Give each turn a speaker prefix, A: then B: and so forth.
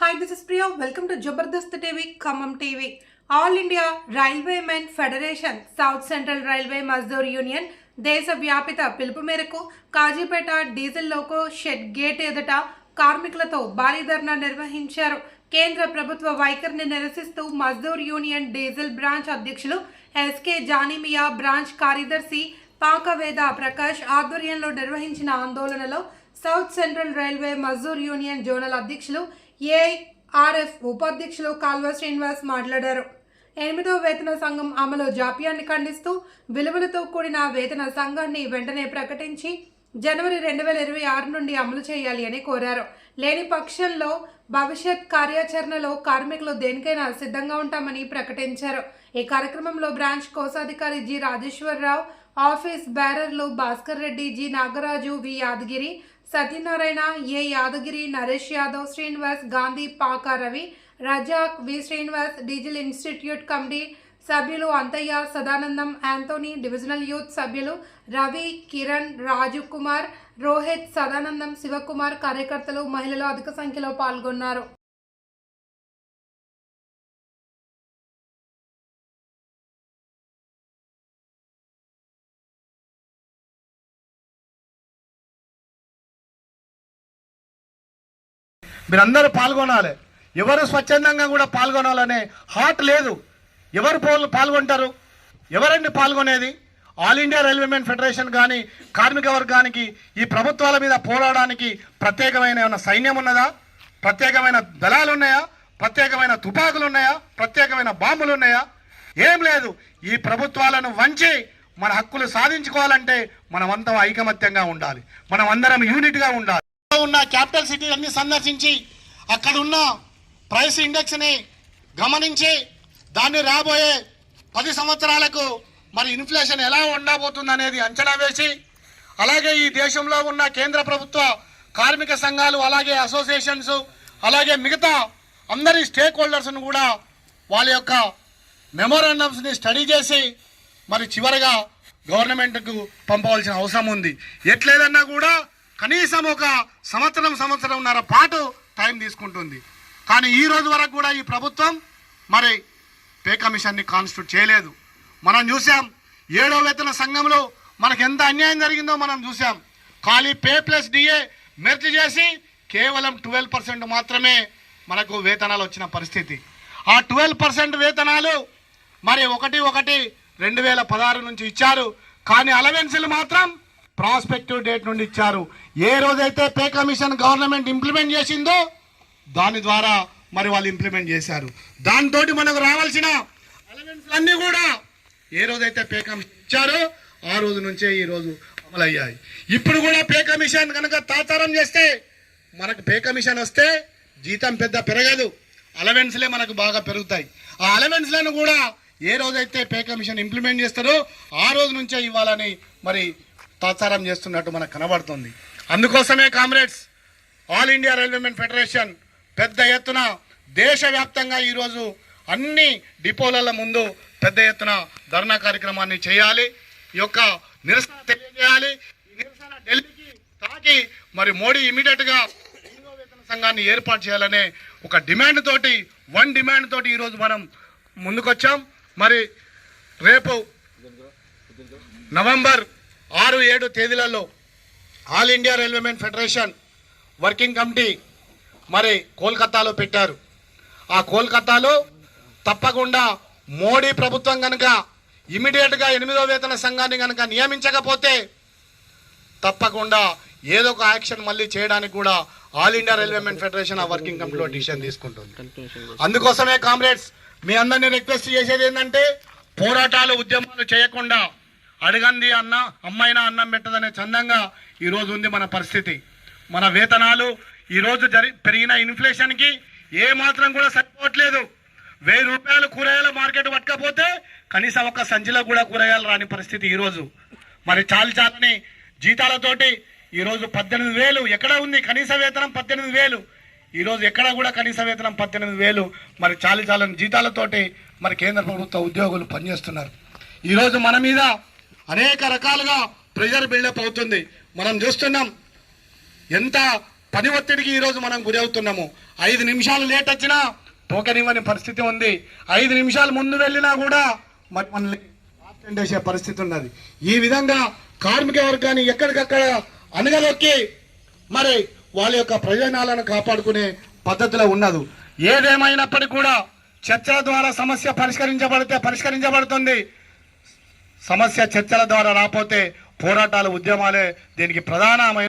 A: Hi this is Priya welcome to Jabardasth TV Khammam TV all India railwaymen federation south central railway Mazdoor దేశ వ్యాపిత పిలుపు మేరకు Kazipet diesel loco shed gate ఎదుట కార్మికులతో భారీ ధర్నా నిర్వహించారు కేంద్ర ప్రభుత్వ వైఖరిని నిరసిస్తూ మజ్దూర్ యూనియన్ డీజిల్ బ్రాంచ్ అధ్యక్షులు ఎస్కే జానిమియా బ్రాంచ్ కార్యదర్శి పాకవేద ప్రకాష్ ఆధ్వర్యంలో నిర్వహించిన ఆందోళనలో south central railway Mazdoor union zonal అధ్యక్షులు ఏఆర్ఎఫ్ ఉపాధ్యక్షులు కాల్వ శ్రీనివాస్ మాట్లాడారు. ఎనిమిదో వేతన సంఘం అమలు జాప్యాన్ని ఖండిస్తూ విలువలతో కూడిన వేతన సంఘాన్ని వెంటనే ప్రకటించి జనవరి రెండు వేల ఇరవై ఆరు నుండి అమలు చేయాలి అని కోరారు. లేని పక్షంలో భవిష్యత్ కార్యాచరణలో కార్మికులు దేనికైనా సిద్ధంగా ఉంటామని ప్రకటించారు. ఈ కార్యక్రమంలో బ్రాంచ్ కోశాధికారి G Rajeswara Rao office బ్యారర్లు Bhaskar Reddy G Nagaraju V Yadagiri Satyanarayana A. Yadagiri Naresh Yadav Srinivas Gandhi Paka Ravi Razak V. Srinivas diesel institute committee సభ్యులు Anthaiah Sadanandam Anthony divisional youth సభ్యులు రవి కిరణ్ రాజు కుమార్ రోహిత్ సదానందం శివకుమార్ కార్యకర్తలు మహిళలు అధిక సంఖ్యలో పాల్గొన్నారు.
B: మీరందరూ పాల్గొనాలి. ఎవరు స్వచ్ఛందంగా కూడా పాల్గొనాలనే హార్ట్ లేదు. ఎవరు పాల్గొంటారు? ఎవరండి పాల్గొనేది? ఆల్ ఇండియా రైల్వేమెన్ ఫెడరేషన్ కానీ కార్మిక వర్గానికి ఈ ప్రభుత్వాల మీద పోరాడడానికి ప్రత్యేకమైన ఏమైనా సైన్యం ఉన్నదా? ప్రత్యేకమైన దళాలు ఉన్నాయా ప్రత్యేకమైన తుపాకులు ఉన్నాయా ప్రత్యేకమైన బాంబులు ఉన్నాయా ఏం లేదు. ఈ ప్రభుత్వాలను వంచి మన హక్కులు సాధించుకోవాలంటే మనమంతా ఐకమత్యంగా ఉండాలి. మనం అందరం యూనిట్గా ఉండాలి. ఉన్న క్యాపిటల్ సిటీ అన్ని సందర్శించి అక్కడ ఉన్న ప్రైస్ ఇండెక్స్ని గమనించి దాన్ని రాబోయే పది సంవత్సరాలకు మరి ఇన్ఫ్లేషన్ ఎలా ఉండబోతుంది అనేది అంచనా వేసి అలాగే ఈ దేశంలో ఉన్న కేంద్ర ప్రభుత్వ కార్మిక సంఘాలు అలాగే అసోసియేషన్స్ అలాగే మిగతా అందరి స్టేక్ హోల్డర్స్ను కూడా వాళ్ళ యొక్క మెమోరాండమ్స్ని స్టడీ చేసి మరి చివరగా గవర్నమెంట్కు పంపవలసిన అవసరం ఉంది. ఎట్లేదన్నా కూడా కనీసం ఒక సంవత్సరం సంవత్సరంన్నర పాటు టైం తీసుకుంటుంది. కానీ ఈ రోజు వరకు కూడా ఈ ప్రభుత్వం మరి పే కమిషన్ని కాన్స్టిట్యూట్ చేయలేదు. మనం చూసాం ఏడో వేతన సంఘంలో మనకు ఎంత అన్యాయం జరిగిందో మనం చూసాం. ఖాళీ పే ప్లస్ డిఏ మెర్జ్ చేసి కేవలం ట్వెల్వ్ పర్సెంట్ మాత్రమే మనకు వేతనాలు వచ్చిన పరిస్థితి. ఆ ట్వెల్వ్ పర్సెంట్ వేతనాలు మరి ఒకటి ఒకటి రెండు వేల పదహారు నుంచి ఇచ్చారు. కానీ అలవెన్సులు మాత్రం ప్రాస్పెక్టివ్ డేట్ నుండి ఇచ్చారు. ఏ రోజైతే పే కమిషన్ గవర్నమెంట్ ఇంప్లిమెంట్ చేసిందో దాని ద్వారా మరి వాళ్ళు ఇంప్లిమెంట్ చేశారు. దాంతో మనకు రావాల్సిన అలవెన్స్లు అన్నీ కూడా ఏ రోజైతే పే కమిషన్ ఇచ్చారో ఆ రోజు నుంచే ఈ రోజు అమలయ్యాయి. ఇప్పుడు కూడా పే కమిషన్ కనుక తాతారం చేస్తే మనకు పే కమిషన్ వస్తే జీతం పెద్ద పెరగదు. అలవెన్స్లే మనకు బాగా పెరుగుతాయి. ఆ అలవెన్స్లను కూడా ఏ రోజైతే పే కమిషన్ ఇంప్లిమెంట్ చేస్తారో ఆ రోజు నుంచే ఇవ్వాలని మరి తాత్సారం చేస్తున్నట్టు మనకు కనబడుతుంది. అందుకోసమే comrades all India railwaymen federation పెద్ద ఎత్తున దేశవ్యాప్తంగా ఈరోజు అన్ని డిపోల ముందు పెద్ద ఎత్తున ధర్నా కార్యక్రమాన్ని చేయాలి. ఈ యొక్క నిరసన తెలియజేయాలి. ఈ నిరసన ఢిల్లీకి తాకి మరి మోడీ ఇమీడియట్గా వేతన సంఘాన్ని ఏర్పాటు చేయాలనే ఒక డిమాండ్ తోటి వన్ డిమాండ్ తోటి ఈరోజు మనం ముందుకొచ్చాం. మరి రేపు నవంబర్ ఆరు ఏడు తేదీలలో all India railwaymen federation working committee మరి కోల్కతాలో పెట్టారు. ఆ కోల్కతాలో తప్పకుండా మోడీ ప్రభుత్వం కనుక ఇమీడియట్గా ఎనిమిదో వేతన సంఘాన్ని కనుక నియమించకపోతే తప్పకుండా ఏదో ఒక యాక్షన్ మళ్ళీ చేయడానికి కూడా ఆల్ ఇండియా రైల్వేమెన్ ఫెడరేషన్ ఆ వర్కింగ్ కమిటీలో డిసిషన్ తీసుకుంటుంది. అందుకోసమే కామ్రేడ్స్ మీ అందరినీ రిక్వెస్ట్ చేసేది ఏంటంటే పోరాటాలు ఉద్యమాలు చేయకుండా అడగంది అన్న అమ్మైనా అన్నం పెట్టదనే చందంగా ఈరోజు ఉంది మన పరిస్థితి. మన వేతనాలు ఈరోజు జరి పెరిగిన ఇన్ఫ్లేషన్కి ఏ మాత్రం కూడా సరిపోవట్లేదు. వెయ్యి రూపాయలు కూరగాయల మార్కెట్ పట్టకపోతే కనీసం ఒక సంచిలో కూడా కూరగాయలు రాని పరిస్థితి ఈరోజు మరి చాలు చాలని జీతాలతోటి ఈరోజు పద్దెనిమిది వేలు ఎక్కడ ఉంది? కనీస వేతనం పద్దెనిమిది వేలు. ఈరోజు ఎక్కడ కూడా కనీస వేతనం పద్దెనిమిది వేలు. మరి చాలు చాలని జీతాలతోటి మరి కేంద్ర ప్రభుత్వ ఉద్యోగులు పనిచేస్తున్నారు. ఈరోజు మన మీద అనేక రకాలుగా ప్రెషర్ బిల్డప్ అవుతుంది. మనం చూస్తున్నాం ఎంత పని ఒత్తిడికి ఈరోజు మనం గురి అవుతున్నాము. ఐదు నిమిషాలు లేట్ వచ్చినా తోకనివ్వని పరిస్థితి ఉంది. ఐదు నిమిషాలు ముందు వెళ్ళినా కూడా మనల్ని చేసే పరిస్థితి ఉన్నది. ఈ విధంగా కార్మిక వర్గాన్ని ఎక్కడికక్కడ అనగలొక్కి మరి వాళ్ళ యొక్క ప్రయోజనాలను కాపాడుకునే పద్ధతిలో ఉన్నది. ఏదేమైనప్పటికీ కూడా చర్చల ద్వారా సమస్య పరిష్కరించబడితే పరిష్కరించబడుతుంది. సమస్య చర్చల ద్వారా రాకపోతే పోరాటాలు ఉద్యమాలే దీనికి ప్రధానమైన